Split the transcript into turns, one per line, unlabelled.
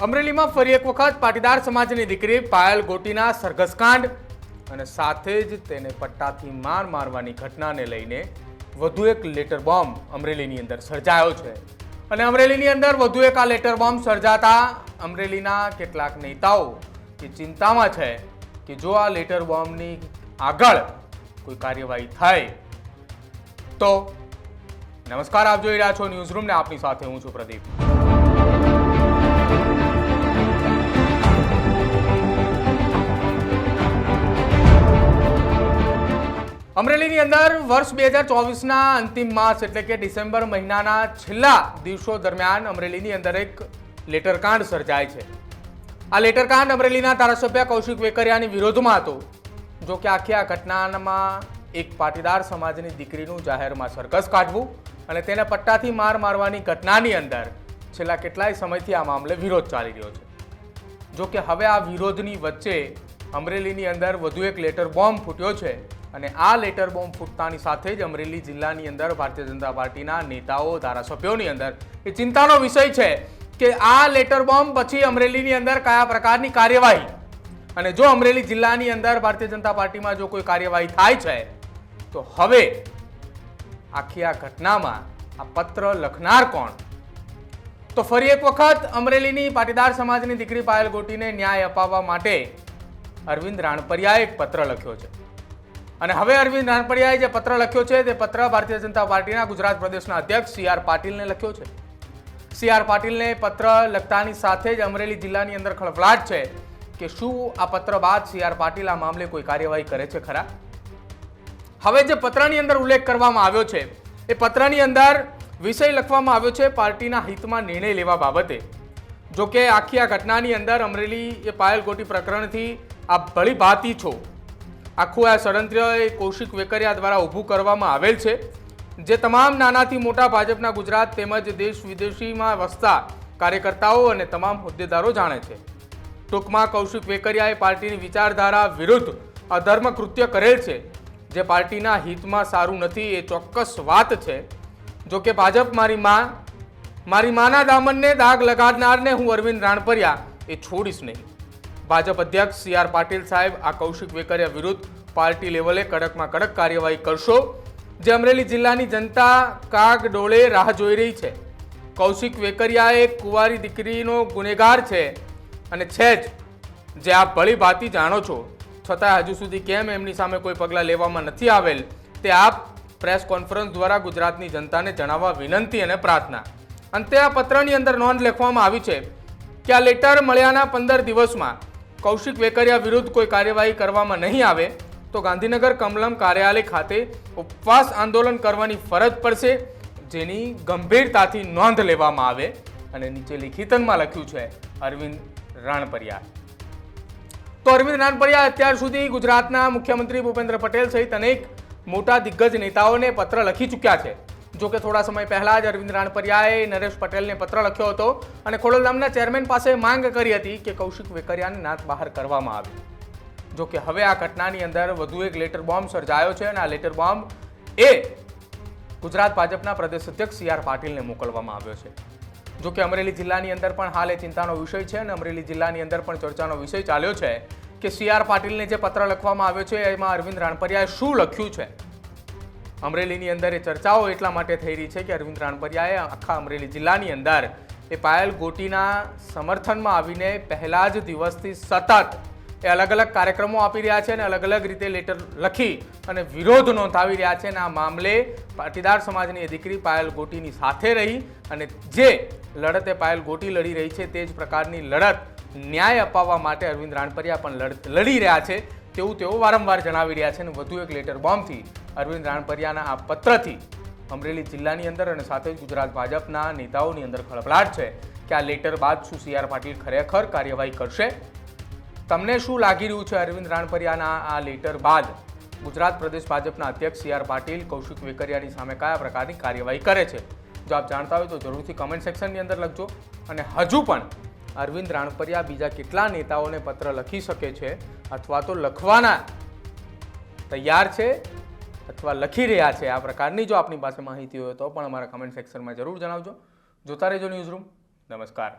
અમરેલીમાં ફરી એક વખત પાટીદાર સમાજની દીકરી પાયલ ગોટીના સરઘસકાંડ અને સાથે જ તેને પટ્ટાથી માર મારવાની ઘટનાને લઈને વધુ એક લેટર બોમ્બ અમરેલીની અંદર સર્જાયો છે. અને અમરેલીની અંદર વધુ એક આ લેટર બોમ્બ સર્જાતા અમરેલીના કેટલાક નેતાઓ એ ચિંતામાં છે કે જો આ લેટર બોમ્બની આગળ કોઈ કાર્યવાહી થાય તો નમસ્કાર, આપ જોઈ રહ્યા છો ન્યૂઝરૂમને રૂમ આપની સાથે હું છું પ્રદીપ. અમરેલીની અંદર વર્ષ બે હજાર ચોવીસના અંતિમ માસ એટલે કે ડિસેમ્બર મહિનાના છેલ્લા દિવસો દરમિયાન અમરેલીની અંદર એક લેટરકાંડ સર્જાય છે. આ લેટરકાંડ અમરેલીના ધારાસભ્ય કૌશિક વેકરિયાની વિરોધમાં હતો. જો કે આખી આ ઘટનામાં એક પાટીદાર સમાજની દીકરીનું જાહેરમાં સરઘસ કાઢવું અને તેને પટ્ટાથી માર મારવાની ઘટનાની અંદર છેલ્લા કેટલાય સમયથી આ મામલે વિરોધ ચાલી રહ્યો છે. જો કે હવે આ વિરોધની વચ્ચે અમરેલીની અંદર વધુ એક લેટર બોમ્બ ફૂટ્યો છે. અને આ લેટર બોમ્બ ફૂટતાની સાથે જ અમરેલી જિલ્લાની અંદર ભારતીય જનતા પાર્ટીના નેતાઓ, ધારાસભ્યોની અંદર. એ ચિંતાનો વિષય છે કે આ લેટર બોમ્બ પછી અમરેલીની અંદર કયા પ્રકારની કાર્યવાહી? અને જો અમરેલી જિલ્લાની અંદર ભારતીય જનતા પાર્ટીમાં જો કોઈ કાર્યવાહી થાય છે, તો હવે આખી આ ઘટનામાં આ પત્ર લખનાર કોણ? તો ફરી એક વખત અમરેલીની પાટીદાર સમાજની દીકરી પાયલ ગોટીને ન્યાય અપાવવા માટે અરવિંદ રાણપરિયાએ એક પત્ર લખ્યો છે. અને હવે અરવિંદ નાનપડિયાએ જે પત્ર લખ્યો છે તે પત્ર ભારતીય જનતા પાર્ટીના ગુજરાત પ્રદેશના અધ્યક્ષ સી આર પાટીલને લખ્યો છે. સી આર પાટીલને પત્ર લખતાની સાથે જ અમરેલી જિલ્લાની અંદર ખળભળાટ છે કે શું આ પત્ર બાદ સી આર પાટીલ આ મામલે કોઈ કાર્યવાહી કરે છે ખરા? હવે જે પત્રની અંદર ઉલ્લેખ કરવામાં આવ્યો છે, એ પત્રની અંદર વિષય લખવામાં આવ્યો છે પાર્ટીના હિતમાં નિર્ણય લેવા બાબતે. જો કે આખી આ ઘટનાની અંદર અમરેલી એ પાયલ ગોટી પ્રકરણથી આ ભળી ભાતી છો. આખું આ ષડયંત્ર એ કૌશિક વેકરિયા દ્વારા ઊભું કરવામાં આવેલ છે, જે તમામ નાનાથી મોટા ભાજપના ગુજરાત તેમજ દેશ વિદેશીમાં વસતા કાર્યકર્તાઓ અને તમામ હોદ્દેદારો જાણે છે. ટૂંકમાં કૌશિક વેકરિયાએ પાર્ટીની વિચારધારા વિરુદ્ધ અધર્મ કૃત્ય કરેલ છે, જે પાર્ટીના હિતમાં સારું નથી એ ચોક્કસ વાત છે. જો કે ભાજપ મારી માં, મારી માના દામનને દાગ લગાડનારને હું અરવિંદ રાણપરિયા એ છોડીશ નહીં. ભાજપ અધ્યક્ષ સી આર પાટીલ સાહેબ આ કૌશિક વેકરિયા વિરુદ્ધ પાર્ટી લેવલે કડકમાં કડક કાર્યવાહી કરશો. જે અમરેલી જિલ્લાની જનતા કાગ ડોળે રાહ જોઈ રહી છે. કૌશિક વેકરિયા એક કુંવારી દીકરીનો ગુનેગાર છે અને છે જ, જે આપ ભળી ભાતી જાણો છો. છતાં હજુ સુધી કેમ એમની સામે કોઈ પગલાં લેવામાં નથી આવેલ, તે આપ પ્રેસ કોન્ફરન્સ દ્વારા ગુજરાતની જનતાને જણાવવા વિનંતી અને પ્રાર્થના. અંતે આ પત્રની અંદર નોંધ લખવામાં આવી છે કે આ લેટર મળ્યાના પંદર દિવસમાં કૌશિક વેકરિયા વિરુદ્ધ કોઈ કાર્યવાહી કરવામાં નહીં આવે, તો ગાંધીનગર કમલમ કાર્યાલય ખાતે ઉપવાસ આંદોલન કરવાની ફરજ પડશે, જેની ગંભીરતાથી નોંધ લેવામાં આવે. અને નીચે લિખિતનમાં લખ્યું છે, અરવિંદ રાણપરિયા તો અરવિંદ રાણપરિયા અત્યાર સુધી ગુજરાતના મુખ્યમંત્રી ભૂપેન્દ્ર પટેલ સહિત અનેક મોટા દિગ્ગજ નેતાઓને પત્ર લખી ચૂક્યા છે. જો કે થોડા સમય પહેલાં જ અરવિંદ રાણપરિયાએ નરેશ પટેલને પત્ર લખ્યો હતો અને ખોડલધામના ચેરમેન પાસે માંગ કરી હતી કે કૌશિક વેકરિયાને નાત બહાર કરવામાં આવે. જો કે હવે આ ઘટનાની અંદર વધુ એક લેટર બોમ્બ સર્જાયો છે અને આ લેટર બોમ્બ એ ગુજરાત ભાજપના પ્રદેશ અધ્યક્ષ સી આર પાટીલને મોકલવામાં આવ્યો છે. જો કે અમરેલી જિલ્લાની અંદર પણ હાલ એ ચિંતાનો વિષય છે અને અમરેલી જિલ્લાની અંદર પણ ચર્ચાનો વિષય ચાલ્યો છે કે સી આર પાટીલને જે પત્ર લખવામાં આવ્યો છે, એમાં અરવિંદ રાણપરિયાએ શું લખ્યું છે? અમરેલીની અંદર એ ચર્ચાઓ એટલા માટે થઈ રહી છે કે અરવિંદ રાણપરિયાએ આખા અમરેલી જિલ્લાની અંદર એ પાયલ ગોટીના સમર્થનમાં આવીને પહેલા જ દિવસથી સતત એ અલગ અલગ કાર્યક્રમો આપી રહ્યા છે અને અલગ અલગ રીતે લેટર લખી અને વિરોધ નોંધાવી રહ્યા છે અને આ મામલે પાટીદાર સમાજની એ દીકરી પાયલ ગોટીની સાથે રહી અને જે લડત એ પાયલ ગોટી લડી રહી છે તે જ પ્રકારની લડત ન્યાય અપાવવા માટે અરવિંદ રાણપરિયા પણ લડ- રહ્યા છે તેવું તેઓ વારંવાર જણાવી રહ્યા છે અને વધુ એક લેટર બોમ્બથી અરવિંદ રાણપરિયાના આ પત્રથી અમરેલી જિલ્લાની અંદર અને સાથે જ ગુજરાત ભાજપના નેતાઓની અંદર ખળભળાટ છે કે આ લેટર બાદ શું સી આર પાટીલ ખરેખર કાર્યવાહી કરશે? તમને શું લાગી રહ્યું છે અરવિંદ રાણપરિયાના આ લેટર બાદ? ગુજરાત પ્રદેશ ભાજપના અધ્યક્ષ સી આર પાટીલ, કૌશિક વેકરિયાની સામે કયા પ્રકારની કાર્યવાહી કરે છે? જો આપ જાણતા હોય તો જરૂરથી કમેન્ટ સેક્શનની અંદર લખજો. અને હજુ પણ અરવિંદ રાણપરિયા બીજા કેટલા નેતાઓને પત્ર લખી શકે છે અથવા તો લખવાના તૈયાર છે? અથવા લખી રહ્યા છે આ પ્રકારની જો આપની પાસે માહિતી હોય તો પણ અમારા કમેન્ટ સેક્શનમાં જરૂર જણાવજો. જોતા રહેજો ન્યૂઝ રૂમ નમસ્કાર.